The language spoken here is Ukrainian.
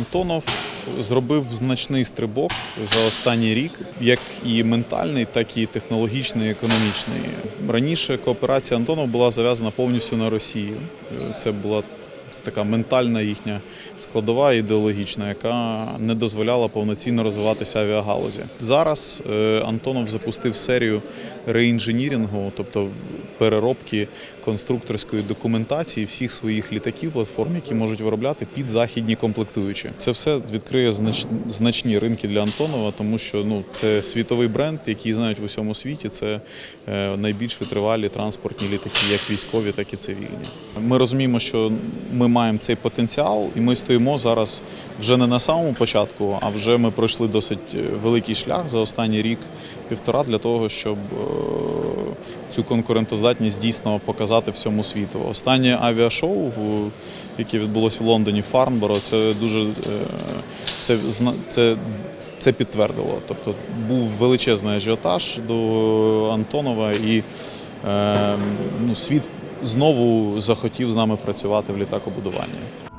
Антонов зробив значний стрибок за останній рік, як і ментальний, так і технологічний, економічний. Раніше кооперація Антонов була зав'язана повністю на Росію. Це була така ментальна їхня складова ідеологічна, яка не дозволяла повноцінно розвиватися авіагалузі. Зараз е, Антонов запустив серію реінженірингу, тобто переробки конструкторської документації всіх своїх літаків, платформ, які можуть виробляти під західні комплектуючі. Це все відкриє значні ринки для Антонова, тому що ну це світовий бренд, який знають в усьому світі. Це е, найбільш витривалі транспортні літаки, як військові, так і цивільні. Ми розуміємо, що ми маємо цей потенціал, і ми стоїмо зараз вже не на самому початку, а вже ми пройшли досить е, великий шлях за останній рік півтора для того, щоб е, цю конкурентоздатність дійсно показати всьому світу. Останнє авіашоу, яке відбулося в Лондоні, Фарнборо, це дуже е, це, це, це підтвердило. Тобто був величезний ажіотаж до Антонова, і е, ну, світ знову захотів з нами працювати в літакобудуванні.